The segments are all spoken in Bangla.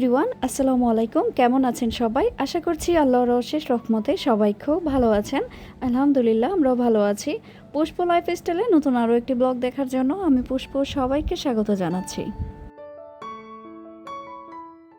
এভরিওয়ান, আসসালামু আলাইকুম। কেমন আছেন সবাই? আশা করছি আল্লাহর অশেষ রহমতে সবাই খুব ভালো আছেন। আলহামদুলিল্লাহ, আমরাও ভালো আছি। পুষ্প লাইফ স্টাইলে নতুন আরও একটি ব্লগ দেখার জন্য আমি পুষ্প সবাইকে স্বাগত জানাচ্ছি।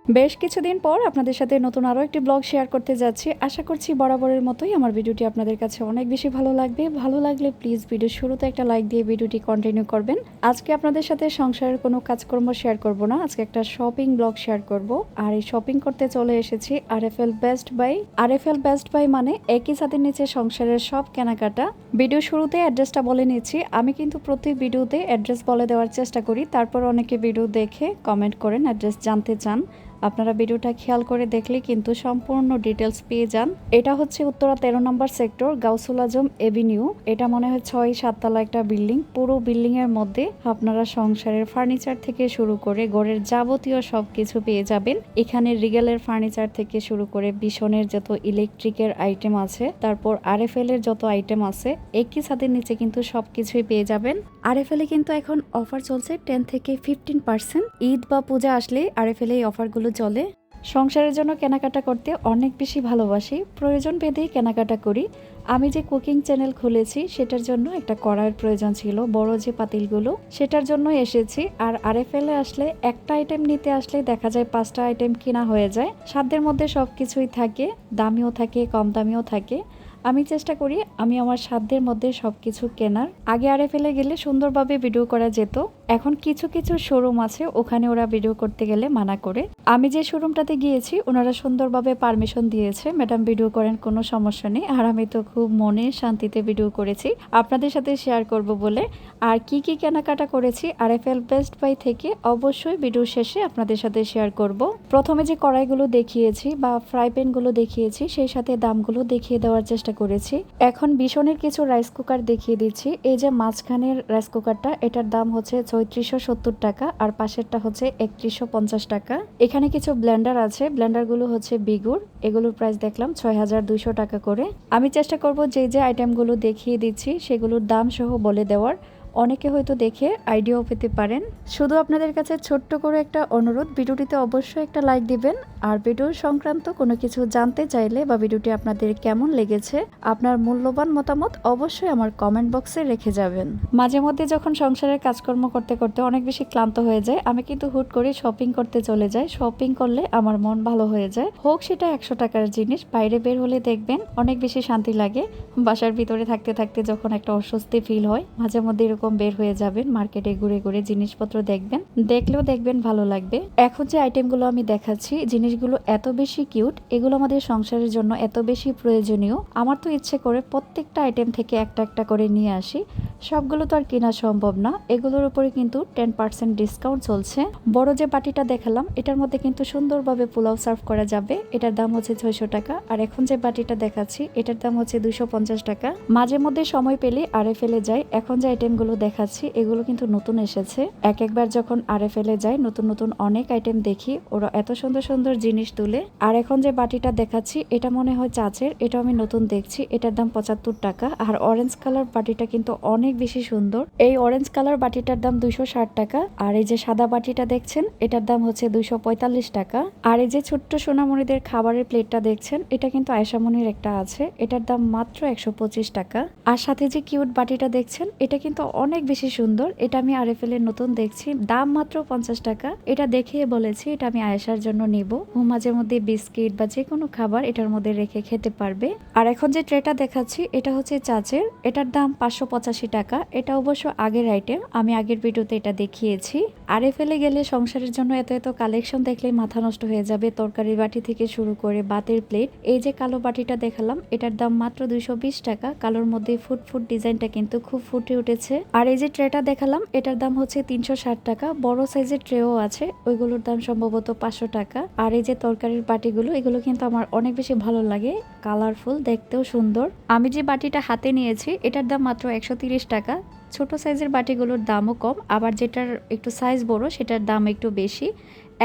বেশ কিছুদিন পর আপনাদের সাথে নতুন আরও একটি ব্লগ শেয়ার করতে যাচ্ছি। আশা করছি বরাবরের মতোই আমার ভিডিওটি আপনাদের কাছে অনেক বেশি ভালো লাগবে। ভালো লাগলে প্লিজ ভিডিও শুরুতে একটা লাইক দিয়ে ভিডিওটি কন্টিনিউ করবেন। আজকে আপনাদের সাথে সংসারের কোনো কাজকর্ম শেয়ার করব না। আজকে একটা শপিং ব্লগ শেয়ার করব। আর এই শপিং করতে চলে এসেছি R F L best buy R F L best buy মানে একই ছাদের নিচে সংসারের সব কেনাকাটা। ভিডিও শুরুতে অ্যাড্রেসটা বলে নিচ্ছি। আমি কিন্তু প্রতি ভিডিওতে অ্যাড্রেস বলে দেওয়ার চেষ্টা করি। তারপর অনেকে ভিডিও দেখে কমেন্ট করেন অ্যাড্রেস জানতে চান। আপনারা ভিডিওটা খেয়াল করে দেখলে কিন্তু সম্পূর্ণ ডিটেলস পেয়ে যান। এটা হচ্ছে উত্তরা তেরো নম্বর সেক্টর গাউসুল আজম এভিনিউ এটা মনে হয় ছয় সাততলা একটা বিল্ডিং পুরো বিল্ডিং এর মধ্যে আপনারা সংসারের ফার্নিচার থেকে শুরু করে ঘরের যাবতীয় সব কিছু পেয়ে যাবেন। এখানে রিগেলের ফার্নিচার থেকে শুরু করে বিশনের যত ইলেকট্রিকের আইটেম আছে, তারপর আরএফএল এর যত আইটেম আছে, একই ছাদের নিচে কিন্তু সব কিছুই পেয়ে যাবেন। আরএফএল এ কিন্তু এখন অফার চলছে টেন থেকে ফিফটিন পার্সেন্ট ঈদ বা পূজা আসলে আরএফএল এই অফারগুলো চলে। সংসারের জন্য কেনাকাটা করতে অনেক বেশি ভালোবাসি। প্রয়োজন ভেদেই কেনাকাটা করি। আমি যে কুকিং চ্যানেল খুলেছি, সেটার জন্য একটা কড়াইয়ের প্রয়োজন ছিল, বড় যে পাতিলগুলো। সেটার জন্য এসেছি, আর আরএফএলে আসলে একটা আইটেম নিতে আসলে দেখা যায় পাঁচটা আইটেম কিনা হয়ে যায়। সাধ্যের মধ্যে সব কিছুই থাকে, দামিও থাকে, কম দামিও থাকে। আমি চেষ্টা করি, আমি আমার সাধ্যের মধ্যে সব কিছু কেনার। আগে আরে ফেলে গেলে সুন্দরভাবে ভিডিও করা যেত। এখন কিছু কিছু শোরুম আছে, ওখানে ওরা ভিডিও করতে গেলে মানা করে। আমি যে শোরুমটাতে গিয়েছি, ওনারা সুন্দরভাবে পারমিশন দিয়েছে। ম্যাডাম ভিডিও করেন, কোনো সমস্যা নেই। আর আমি তো খুব মনে শান্তিতে ভিডিও করেছি। আপনাদের সাথে শেয়ার করব বলে। আর কি কি কেনাকাটা করেছি R F L best buy থেকে অবশ্যই ভিডিও শেষে আপনাদের সাথে শেয়ার করব। প্রথমে যে কড়াইগুলো দেখিয়েছি বা ফ্রাই প্যানগুলো দেখিয়েছি, সেই সাথে দামগুলো দেখিয়ে দেওয়ার চেষ্টা করেছি। এখন বিশনের কিছু রাইস কুকার দেখিয়ে দিচ্ছি। এই যে মাঝখানের রাইস কুকারটা এটার দাম হচ্ছে চৌত্রিশশো সত্তর টাকা আর পাশেরটা হচ্ছে একত্রিশশো পঞ্চাশ টাকা। এখানে কিছু ব্ল্যান্ডার আছে। ব্লেন্ডারগুলো হচ্ছে বিগুর। এগুলোর প্রাইস দেখলাম ছয় হাজার দুইশো টাকা করে। আমি চেষ্টা করব যে যে আইটেমগুলো দেখিয়ে দিচ্ছি, সেগুলোর দাম সহ বলে দেওয়ার। অনেকে হয়তো দেখে আইডিয়াও পেতে পারেন। শুধু আপনাদের কাছে ছোট্ট করে একটা অনুরোধ, ভিডিওটিতে অবশ্যই একটা লাইক দিবেন। আর ভিডিও সংক্রান্ত কোনো কিছু জানতে চাইলে বা ভিডিওটি আপনাদের কেমন লেগেছে, আপনার মূল্যবান মতামত অবশ্যই আমার কমেন্ট বক্সে রেখে যাবেন। মাঝে মধ্যে যখন সংসারের কাজকর্ম করতে করতে অনেক বেশি ক্লান্ত হয়ে যায়, আমি কিন্তু হুট করে শপিং করতে চলে যাই। শপিং করলে আমার মন ভালো হয়ে যায়। হোক সেটা একশো টাকার জিনিস, বাইরে বের হলে দেখবেন অনেক বেশি শান্তি লাগে। বাসার ভিতরে থাকতে থাকতে যখন একটা অস্বস্তি ফিল হয়, মাঝে মধ্যে এরকম বের হয়ে যাবেন মার্কেটে ঘুরে ঘুরে জিনিসপত্র দেখবেন, দেখলেও দেখবেন ভালো লাগবে। এখন যে আইটেমগুলো আমি দেখাচ্ছি, জিনিসগুলো এত বেশি কিউট এগুলো আমাদের সংসারের জন্য এত বেশি প্রয়োজনীয়। আমার তো ইচ্ছে করে প্রত্যেকটা আইটেম থেকে একটা একটা করে নিয়ে আসি। সবগুলো তো আর কেনা সম্ভব না। এগুলোর উপরে কিন্তু টেন পার্সেন্ট ডিসকাউন্ট চলছে। বড় যে বাটিটা দেখালাম, এটার মধ্যে কিন্তু সুন্দরভাবে পোলাও সার্ভ করা যাবে। এটার দাম হচ্ছে ছয়শো টাকা। আর এখন যে বাটিটা দেখাচ্ছি, এটার দাম হচ্ছে দুশো টাকা। মাঝে মধ্যে সময় পেলে আরে ফেলে যায়। এখন যে আইটেমগুলো দেখাচ্ছি, এগুলো কিন্তু নতুন এসেছে। এক একবার যখন আরে ফেলে যায় নতুন নতুন অনেক আইটেম দেখি, ওরা এত সুন্দর সুন্দর জিনিস তুলে। আর এখন যে বাটিটা দেখাচ্ছি, এটা মনে হয় চাচের এটা আমি নতুন দেখছি, এটার দাম পঁচাত্তর টাকা। আর অরেঞ্জ কালার বাটিটা কিন্তু অনেক বেশি সুন্দর। এই অরেঞ্জ কালার বাটিটার দাম দুইশো ষাট টাকা, আর এই যে সাদা বাটিটা দেখছেন, এটার দাম হচ্ছে দুইশো পঁয়তাল্লিশ টাকা। আর এই যে ছোট্ট সোনামণিদের খাবারের প্লেটটা দেখছেন, এটা কিন্তু আয়সামনির একটা আছে, এটার দাম মাত্র একশো পঁচিশ টাকা। আর সাথে যে কিউট বাটিটা দেখছেন, এটা কিন্তু অনেক বেশি সুন্দর। এটা আমি আরএফএল এর নতুন দেখছি। দাম মাত্র পঞ্চাশ টাকা। এটা দেখে বলেছি, এটা আমি আয়েশার জন্য নিব। ও মাঝে মধ্যে বিস্কিট বা যে কোনো খাবার এটার মধ্যে রেখে খেতে পারবে। আর এখন যে ট্রেটা দেখাচ্ছি, এটা হচ্ছে চাচের। এটার দাম পাঁচশো পঁচাশি টাকা। এটা অবশ্য আগের আইটেম আমি আগের ভিডিওতে এটা দেখিয়েছি। আরে ফেলে গেলে সংসারের জন্য এত এত কালেকশন দেখলে মাথা নষ্ট হয়ে যাবে। তরকারি বাটি থেকে শুরু করে বাতের প্লেট এই যে কালো বাটিটা দেখালাম, এটার দাম মাত্র দুইশো বিশ টাকা। কালোর মধ্যে ফুট ফুট ডিজাইনটা কিন্তু খুব ফুটে উঠেছে। আর এই যে ট্রেটা দেখালাম, এটার দাম হচ্ছে তিনশো ষাট টাকা। বড় সাইজের ট্রেও আছে, ওইগুলোর দাম সম্ভবত পাঁচশো টাকা। আর এই যে তরকারির বাটিগুলো, এগুলো কিন্তু আমার অনেক বেশি ভালো লাগে কালারফুল দেখতেও সুন্দর। আমি যে বাটিটা হাতে নিয়েছি, এটার দাম মাত্র একশো টাকা। ছোট সাইজের বাটিগুলোর দামও কম, আবার যেটার একটু সাইজ বড়, সেটার দাম একটু বেশি।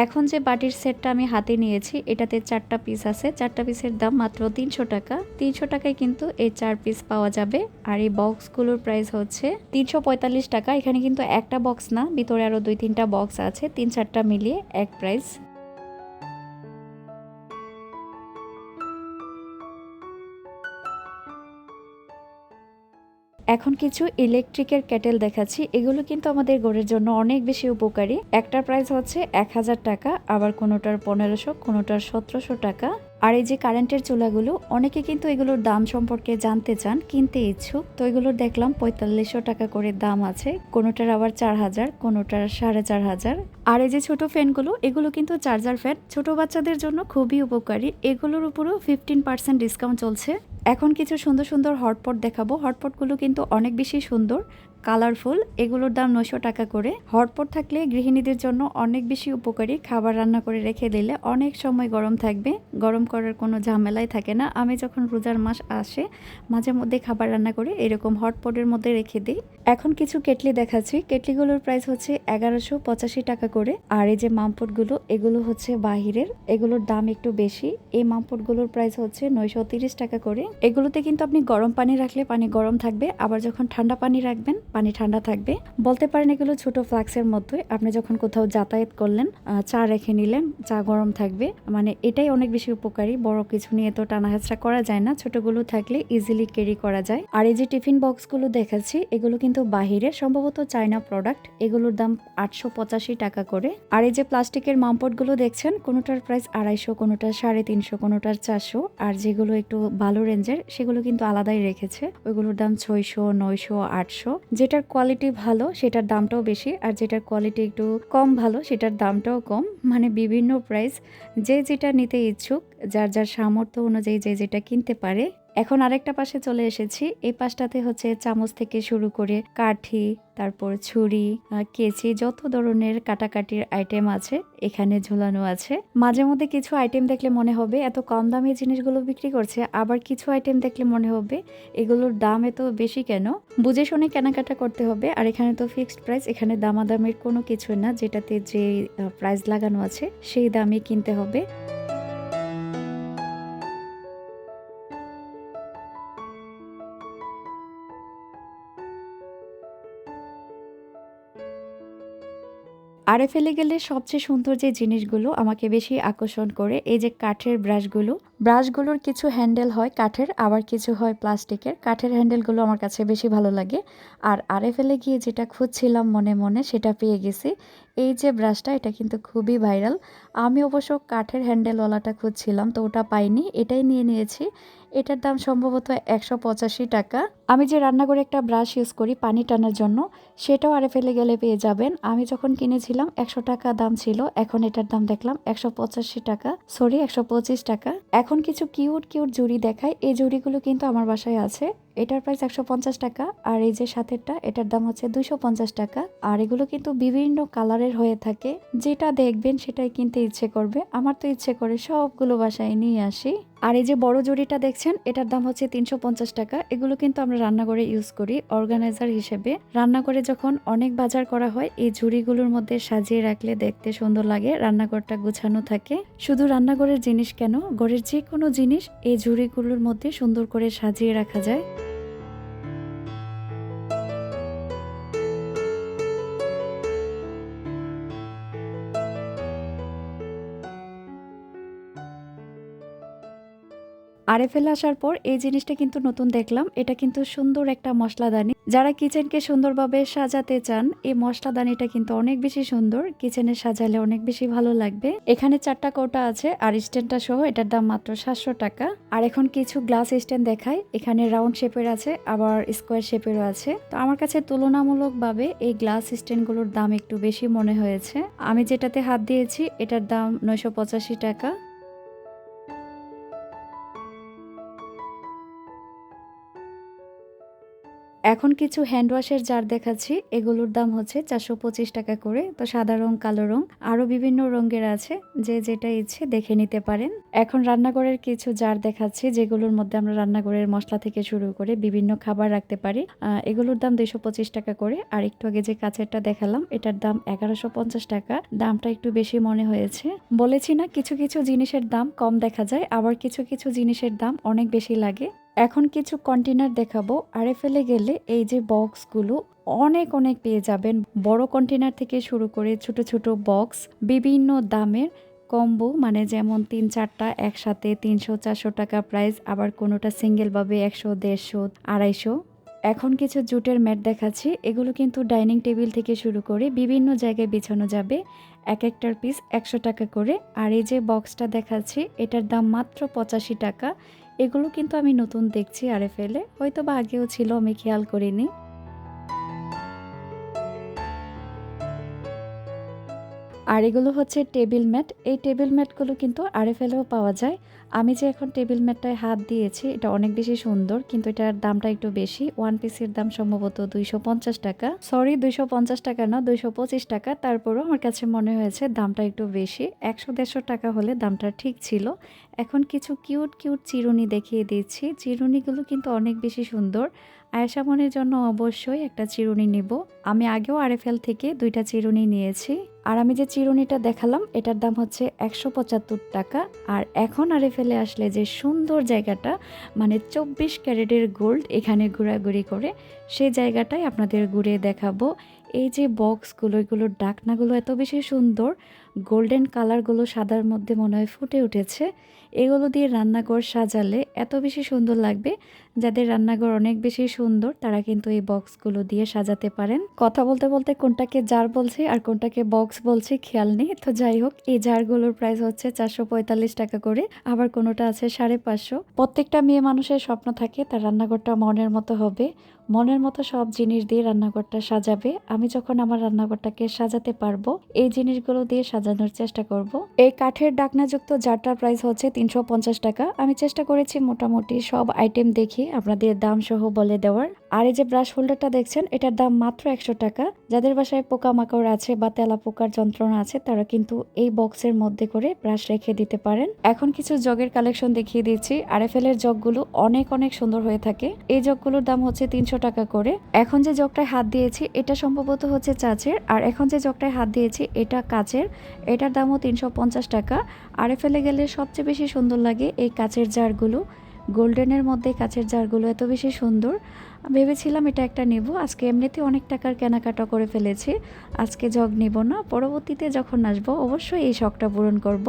এখন যে বাটির সেটটা আমি হাতে নিয়েছি, এটাতে চারটা পিস আছে। চারটা পিসের দাম মাত্র তিনশো টাকা। তিনশো টাকায় কিন্তু এই চার পিস পাওয়া যাবে। আর এই বক্সগুলোর প্রাইস হচ্ছে তিনশো পঁয়তাল্লিশ টাকা। এখানে কিন্তু একটা বক্স না, ভিতরে আরও দুই তিনটা বক্স আছে। তিন চারটা মিলিয়ে এক প্রাইস এখন কিছু ইলেকট্রিকের ক্যাটেল দেখাচ্ছি। এগুলো কিন্তু আমাদের গোড়ের জন্য অনেক বেশি উপকারী। একটার প্রাইস হচ্ছে এক হাজার টাকা, আবার কোনোটার পনেরোশো, কোনোটার সতেরোশো টাকা। আর এই যে কারেন্টের চুলাগুলো, অনেকে কিন্তু এগুলোর দাম সম্পর্কে জানতে চান, কিনতে ইচ্ছুক। তো এগুলোর দেখলাম পঁয়তাল্লিশশো টাকা করে দাম আছে। কোনোটার আবার চার হাজার, কোনোটার সাড়ে চার হাজার। আর এই যে ছোট ফ্যানগুলো, এগুলো কিন্তু চার্জার ফ্যান। ছোট বাচ্চাদের জন্য খুবই উপকারী। এগুলোর উপরও ফিফটিন পার্সেন্ট ডিসকাউন্ট চলছে। এখন কিছু সুন্দর সুন্দর হটপট দেখাবো। হটপটগুলো কিন্তু অনেক বেশি সুন্দর। কালারফুল, এগুলোর দাম নশো টাকা করে। হটপট থাকলে গৃহিণীদের জন্য অনেক বেশি উপকারী। খাবার রান্না করে রেখে দিলে অনেক সময় গরম থাকবে। গরম করার কোনো ঝামেলাই থাকে না। আমি যখন রোজার মাস আসে, মাঝে মধ্যে খাবার রান্না করে এরকম হটপটের মধ্যে রেখে দিই। এখন কিছু কেটলি দেখাচ্ছি। কেটলিগুলোর প্রাইস হচ্ছে এগারোশো পঁচাশি টাকা করে। আর এই যে মামপটগুলো, এগুলো হচ্ছে বাহিরের। এগুলোর দাম একটু বেশি। এই মামপটগুলোর প্রাইস হচ্ছে নয়শো তিরিশ টাকা করে। এগুলোতে কিন্তু আপনি গরম পানি রাখলে পানি গরম থাকবে। আবার যখন ঠান্ডা পানি রাখবেন পানি ঠান্ডা থাকবে। বলতে পারেন এগুলো ছোট ফ্লাক্সের মধ্যে আপনি যখন কোথাও যাতায়াত করলেন চা রেখে নিলেন, চা গরম থাকবে। মানে এটাই অনেক বেশি উপকারী। বড় কিছু নিয়ে তো টানা হেঁচড়া করা যায় না। ছোটগুলো থাকলে ইজিলি ক্যারি করা যায়। আর এই যে টিফিন বক্সগুলো দেখাচ্ছি, এগুলো কিন্তু বাহিরের, সম্ভবত চায়না প্রোডাক্ট এগুলোর দাম আটশো পঁচাশি টাকা করে। আর এই যে প্লাস্টিকের মামপটগুলো দেখছেন, কোনোটার প্রাইস আড়াইশো, কোনোটার সাড়ে তিনশো, কোনোটার চারশো। আর যেগুলো একটু ভালো রেঞ্জের সেগুলো কিন্তু আলাদাই রেখেছে। ওইগুলোর দাম ছয়শো, নয়শো, আটশো। যেটার কোয়ালিটি ভালো, সেটার দামটাও বেশি, আর যেটার কোয়ালিটি একটু কম ভালো, সেটার দামটাও কম। মানে বিভিন্ন প্রাইস যে যেটা নিতে ইচ্ছুক, যার যার সামর্থ্য অনুযায়ী যে যেটা কিনতে পারে এখন আরেকটা পাশে চলে এসেছি। এই পাশটাতে হচ্ছে চামচ থেকে শুরু করে কাঠি, তারপর ছুরি কেচি, যত ধরনের কাটাকাটির আইটেম আছে এখানে ঝুলানো আছে। মাঝে মধ্যে কিছু আইটেম দেখলে মনে হবে এত কম দামে জিনিসগুলো বিক্রি করছে, আবার কিছু আইটেম দেখলে মনে হবে এগুলোর দাম এত বেশি কেন? বুঝে শুনে কেনাকাটা করতে হবে, আর এখানে তো ফিক্সড প্রাইস এখানে দামাদামের কোনো কিছু না, যেটাতে যে প্রাইস লাগানো আছে সেই দামে কিনতে হবে। আরে ফেলে গেলে সবচেয়ে সুন্দর যে জিনিসগুলো আমাকে বেশি আকর্ষণ করে, এই যে কাঠের ব্রাশগুলো ব্রাশগুলোর কিছু হ্যান্ডেল হয় কাঠের, আবার কিছু হয় প্লাস্টিকের। কাঠের হ্যান্ডেলগুলো আমার কাছে বেশি ভালো লাগে। আর আরে ফেলে গিয়ে যেটা খুঁজছিলাম মনে মনে সেটা পেয়ে গেছি। এই যে ব্রাশটা, এটা কিন্তু খুবই ভাইরাল। আমি অবশ্য কাঠের হ্যান্ডেলওয়ালাটা খুঁজছিলাম, তো ওটা পাইনি। এটাই নিয়ে নিয়েছি। এটার দাম সম্ভবত একশো পঁচাশি টাকা। আমি যে রান্নাঘরে একটা ব্রাশ ইউজ করি পানি টানার জন্য, সেটাও আরে ফেলে গেলে পেয়ে যাবেন। আমি যখন কিনেছিলাম, একশো টাকা দাম ছিল। এখন এটার দাম দেখলাম একশো পঁচাশি টাকা। সরি, একশো পঁচিশ টাকা। এখন কিছু কিউট কিউট জুড়ি দেখায় এই জুড়িগুলো কিন্তু আমার বাসায় আছে। এটার প্রাইস একশো পঞ্চাশ টাকা, আর এই যে সাথেরটা, এটার দাম হচ্ছে দুইশো পঞ্চাশ টাকা। আর এগুলো কিন্তু বিভিন্ন কালারের হয়ে থাকে। যেটা দেখবেন সেটাই কিনতে ইচ্ছে করবে। আমার তো ইচ্ছে করে সবগুলো বাসায় নিয়ে আসি। আর এই যে বড় জুড়িটা দেখছেন, এটার দাম হচ্ছে তিনশো পঞ্চাশ টাকা। এগুলো কিন্তু আমরা রান্নাঘরে ইউজ করি অর্গানাইজার হিসেবে। রান্নাঘরে যখন অনেক বাজার করা হয়, এই ঝুড়িগুলোর মধ্যে সাজিয়ে রাখলে দেখতে সুন্দর লাগে, রান্নাঘরটা গুছানো থাকে। শুধু রান্নাঘরের জিনিস কেন, ঘরের যে কোনো জিনিস এই ঝুড়িগুলোর মধ্যে সুন্দর করে সাজিয়ে রাখা যায়। আরে ফেলে আসার পর এই জিনিসটা কিন্তু নতুন দেখলাম। এটা কিন্তু সুন্দর একটা মশলাদানি। যারা কিচেনকে সুন্দরভাবে সাজাতে চান, এই মশলাদানিটা কিন্তু অনেক বেশি সুন্দর। কিচেনে সাজালে অনেক বেশি ভালো লাগবে। এখানে চারটা কৌটা আছে, আর স্ট্যান্ডটা সহ এটার দাম মাত্র সাতশো টাকা। আর এখন কিছু গ্লাস স্ট্যান্ড দেখায় এখানে রাউন্ড শেপের আছে, আবার স্কোয়ার শেপেরও আছে। তো আমার কাছে তুলনামূলকভাবে এই গ্লাস স্ট্যান্ডগুলোর দাম একটু বেশি মনে হয়েছে। আমি যেটাতে হাত দিয়েছি, এটার দাম নয়শো পঁচাশি টাকা। এখন কিছু হ্যান্ড ওয়াশের জার দেখাচ্ছি। এগুলোর দাম হচ্ছে চারশো পঁচিশ টাকা করে। তো সাদা রং, কালো রং আরও বিভিন্ন রঙের আছে। যে যেটা ইচ্ছে দেখে নিতে পারেন। এখন রান্নাঘরের কিছু জার দেখাচ্ছি, যেগুলোর মধ্যে আমরা রান্নাঘরের মশলা থেকে শুরু করে বিভিন্ন খাবার রাখতে পারি। এগুলোর দাম দুইশো পঁচিশ টাকা করে। আর একটু আগে যে কাছেরটা দেখালাম, এটার দাম এগারোশো পঞ্চাশ টাকা। দামটা একটু বেশি মনে হয়েছে। বলেছি না, কিছু কিছু জিনিসের দাম কম দেখা যায়, আবার কিছু কিছু জিনিসের দাম অনেক বেশি লাগে। এখন কিছু কন্টেনার দেখাবো। আরে ফেলে গেলে এই যে বক্সগুলো অনেক অনেক পেয়ে যাবেন। বড় কন্টেনার থেকে শুরু করে ছোট ছোট বক্স বিভিন্ন দামের কম্বো মানে যেমন তিন, চারটা একসাথে তিনশো, চারশো টাকা প্রাইস আবার কোনোটা সিঙ্গেলভাবে একশো, দেড়শো, আড়াইশো। এখন কিছু জুটের ম্যাট দেখাচ্ছি। এগুলো কিন্তু ডাইনিং টেবিল থেকে শুরু করে বিভিন্ন জায়গায় বিছানো যাবে। এক একটার পিস একশো টাকা করে। আর এই যে বক্সটা দেখাচ্ছি, এটার দাম মাত্র পঁচাশি টাকা। এগুলো কিন্তু আমি নতুন দেখছি আরে ফেলে হয়তো বা আগেও ছিল আমি খেয়াল করিনি। আর এগুলো হচ্ছে টেবিল ম্যাট। এই টেবিল ম্যাটগুলো কিন্তু আরএফএলেও পাওয়া যায়। আমি যে এখন টেবিল ম্যাটটায় হাত দিয়েছি, এটা অনেক বেশি সুন্দর, কিন্তু এটার দামটা একটু বেশি। ওয়ান পিসের দাম সম্ভবত দুইশো পঞ্চাশ টাকা। সরি দুইশো পঞ্চাশ টাকা না, দুইশো পঁচিশ টাকা। তারপরও আমার কাছে মনে হয়েছে দামটা একটু বেশি। একশো দেড়শো টাকা হলে দামটা ঠিক ছিল। এখন কিছু কিউট কিউট চিরুনি দেখিয়ে দিচ্ছি। চিরুনিগুলো কিন্তু অনেক বেশি সুন্দর। আয়েশা মনের জন্য অবশ্যই একটা চিরুনি নেব। আমি আগেও আরএফএল থেকে দুইটা চিরুনি নিয়েছি। আর আমি যে চিরুনিটা দেখালাম, এটার দাম হচ্ছে একশো পঁচাত্তর টাকা। আর এখন আরএফএলে আসলে যে সুন্দর জায়গাটা মানে চব্বিশ ক্যারেটের গোল্ড এখানে ঘোরাঘুরি করে সেই জায়গাটাই আপনাদের ঘুরে দেখাবো। এই যে বক্সগুলো, এগুলোর ডাকনাগুলো এত বেশি সুন্দর গোল্ডেন কালারগুলো সাদার মধ্যে মনে হয় ফুটে উঠেছে। এগুলো দিয়ে রান্নাঘর সাজালে এত বেশি সুন্দর লাগবে, যাদের রান্নাঘর অনেক বেশি সুন্দর, তারা কিন্তু এই বক্সগুলো দিয়ে সাজাতে পারেন। কথা বলতে বলতে কোনটাকে জার বলছি আর কোনটাকে বক্স বলছি খেয়াল নেই। তো যাই হোক, এই জারগুলোর প্রাইস হচ্ছে চারশো পঁয়তাল্লিশ টাকা করে, আবার কোনোটা আছে সাড়ে পাঁচশো। প্রত্যেকটা মেয়ে মানুষের স্বপ্ন থাকে তার রান্নাঘরটা মনের মতো হবে। মনের মতো সব জিনিস দিয়ে রান্নাঘরটা সাজাবে। আমি যখন আমার রান্নাঘরটাকে সাজাতে পারব, এই জিনিসগুলো দিয়ে সাজানোর চেষ্টা করব। এই কাঠের ডাকনাযুক্ত জারটার প্রাইস হচ্ছে তিনশো পঞ্চাশ টাকা। আমি চেষ্টা করেছি মোটামুটি সব আইটেম দেখি আপনাদের দাম সহ বলে দেওয়ার। আর এই যে ব্রাশ হোল্ডারটা দেখছেন, এটার দাম মাত্র একশো টাকা। যাদের বাসায় পোকামাকড় আছে বা তেলা পোকার যন্ত্রণা আছে, তারা কিন্তু এই বক্সের মধ্যে করে ব্রাশ রেখে দিতে পারেন। এখন কিছু জগের কালেকশন দেখিয়ে দিচ্ছি। আরএফএল এর জগগুলো অনেক অনেক সুন্দর হয়ে থাকে। এই জগগুলোর দাম হচ্ছে তিনশো টাকা করে। এখন যে জগটায় হাত দিয়েছি, এটা সম্ভবত হচ্ছে চাচের। আর এখন যে জগটায় হাত দিয়েছি, এটা কাচের। এটার দামও তিনশো পঞ্চাশ টাকা। আর ফেলে গেলে সবচেয়ে বেশি সুন্দর লাগে এই কাচের জারগুলো। গোল্ডেনের মধ্যে কাচের জারগুলো এত বেশি সুন্দর। ভেবেছিলাম এটা একটা নেব। আজকে এমনিতে অনেক টাকার কেনাকাটা করে ফেলেছি। আজকে জগ নেব না। পরবর্তীতে যখন আসব, অবশ্যই এই শখটা পূরণ করব।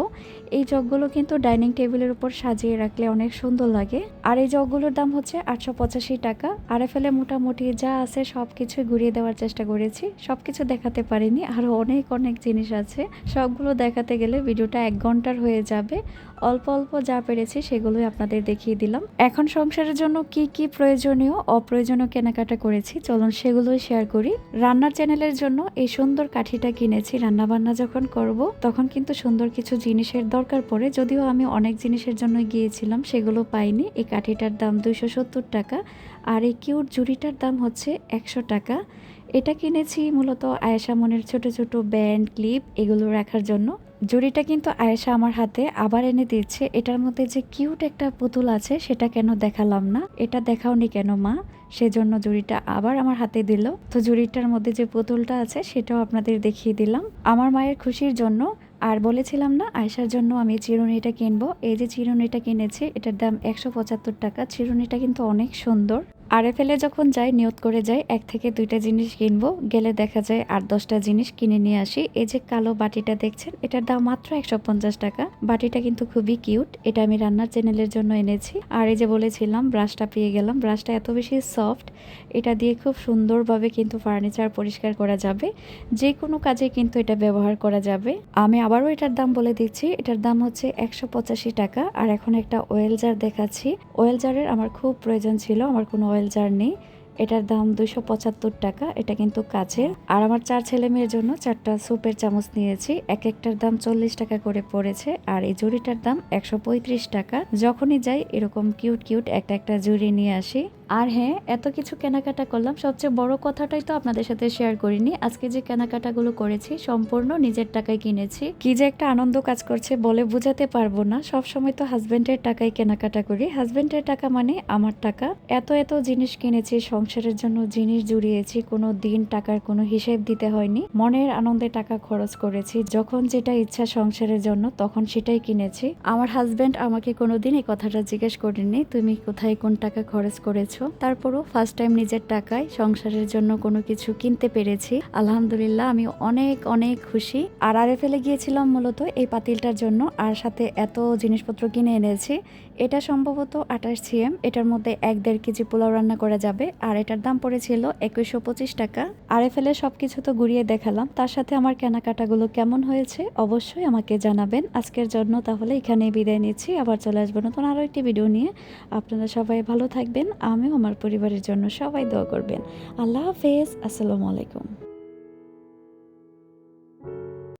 এই জগগুলো কিন্তু ডাইনিং টেবিলের উপর সাজিয়ে রাখলে অনেক সুন্দর লাগে। আর এই জগগুলোর দাম হচ্ছে আটশো পঁচাশি টাকা। আর ফেলে মোটামুটি যা আছে সব কিছু ঘুরিয়ে দেওয়ার চেষ্টা করেছি। সব কিছু দেখাতে পারিনি। আরও অনেক অনেক জিনিস আছে। সবগুলো দেখাতে গেলে ভিডিওটা এক ঘণ্টার হয়ে যাবে। অল্প অল্প যা পেরেছি সেগুলোই আপনাদের দেখিয়ে দিলাম। এখন সংসারের জন্য কি কি প্রয়োজনীয়, অপ্রয়োজনীয় কেনাকাটা করেছি, চলুন সেগুলোই শেয়ার করি। রান্নার চ্যানেলের জন্য এই সুন্দর কাঠিটা কিনেছি। রান্না বান্না যখন করব, তখন কিন্তু সুন্দর কিছু জিনিসের দরকার পড়ে। যদিও আমি অনেক জিনিসের জন্য গিয়েছিলাম, সেগুলো পাইনি। এই কাঠিটার দাম দুইশো সত্তর টাকা আর এই কিউট জুড়িটার দাম হচ্ছে একশো টাকা। এটা কিনেছি মূলত আয়েশা মনের ছোট ছোট ব্যান্ড ক্লিপ এগুলো রাখার জন্য। জুড়িটা কিন্তু আয়েশা আমার হাতে আবার এনে দিচ্ছে এটার মধ্যে যে কিউট একটা পুতুল আছে, সেটা কেন দেখালাম না? এটা দেখাওনি কেন মা? সেজন্য জুড়িটা আবার আমার হাতে দিল। তো জুড়িটার মধ্যে যে পুতুলটা আছে, সেটাও আপনাদের দেখিয়ে দিলাম। আমার মায়ের খুশির জন্য, আর বলেছিলাম না আয়সার জন্য আমি চিরুনিটা কিনবো। এই যে চিরুনিটা কিনেছি, এটার দাম একশো পঁচাত্তর টাকা। চিরুনিটা কিন্তু অনেক সুন্দর। আরএফএলে যখন যাই নিয়ত করে যাই, এক থেকে দুইটা জিনিস কিনবো। গেলে দেখা যায় আট দশটা জিনিস কিনে নিয়ে আসি। এই যে কালো বাটিটা দেখছেন, এটার দাম মাত্র একশো পঞ্চাশ টাকা। বাটিটা কিন্তু খুবই কিউট, এটা আমি রান্নার চ্যানেলের জন্য এনেছি। আর এই যে বলেছিলাম, ব্রাশটা পেয়ে গেলাম। ব্রাশটা এত বেশি সফট, এটা দিয়ে খুব সুন্দরভাবে কিন্তু ফার্নিচার পরিষ্কার করা যাবে। যে কোনো কাজে কিন্তু এটা ব্যবহার করা যাবে। আমি আবারও এটার দাম বলে দিচ্ছি, এটার দাম হচ্ছে একশো পঁচাশি টাকা। আর এখন একটা ওয়েল জার দেখাচ্ছি। ওয়েল জারের আমার খুব প্রয়োজন ছিল, আমার কোনো অয়েল জার নেই এটার দাম দুশো পঁচাত্তর টাকা, এটা কিন্তু কাছের আর আমার চার ছেলে মেয়ের জন্য চারটা সুপের চামচ নিয়েছি, এক একটার দাম চল্লিশ টাকা করে পড়েছে, আর এই জুড়িটার দাম একশো পঁয়ত্রিশ টাকা। যখনই যাই এরকম কিউট কিউট একটা একটা জুড়ি নিয়ে আসি। আর হ্যাঁ এত কিছু কেনাকাটা করলাম। সবচেয়ে বড় কথাটাই তো আপনাদের সাথে শেয়ার করিনি। আজকে যে কেনাকাটাগুলো করেছি, সম্পূর্ণ নিজের টাকায় কিনেছি। কি যে একটা আনন্দ কাজ করছে বলে বুঝাতে পারব না। সব সময় তো হাজবেন্ডের টাকায় কেনাকাটা করি। হাজবেন্ডের টাকা মানে আমার টাকা। এত এত জিনিস কিনেছি, সংসারের জন্য জিনিস জুড়িয়েছি। কোনো দিন টাকার কোনো হিসেব দিতে হয়নি। মনের আনন্দে টাকা খরচ করেছি। যখন যেটা ইচ্ছা সংসারের জন্য, তখন সেটাই কিনেছি। আমার হাজবেন্ড আমাকে কোনোদিন এই কথাটা জিজ্ঞেস করেনি তুমি কোথায় কোন টাকা খরচ করেছ? তারপরও ফার্স্ট টাইম নিজের টাকায় সংসারের জন্য কোনো কিছু কিনতে পেরেছি। আলহামদুলিল্লাহ, আমি অনেক অনেক খুশি। আর আরে ফেলে গিয়েছিলাম মূলত এই পাতিলটার জন্য, আর সাথে এত জিনিসপত্র কিনে এনেছি। এটা সম্ভবত আঠাশ সিএম। এটার মধ্যে এক দেড় কেজি পোলাও রান্না করা যাবে, আর এটার দাম পড়েছিল একুশশো পঁচিশ টাকা। আর ফেলে সব কিছু তো ঘুরিয়ে দেখালাম। তার সাথে আমার কেনাকাটাগুলো কেমন হয়েছে অবশ্যই আমাকে জানাবেন। আজকের জন্য তাহলে এখানে বিদায় নিচ্ছি। আবার চলে আসব নতুন আরও একটি ভিডিও নিয়ে। আপনারা সবাই ভালো থাকবেন। আমিও আমার পরিবারের জন্য সবাই দোয়া করবেন। আল্লাহ হাফেজ। আসসালামু আলাইকুম।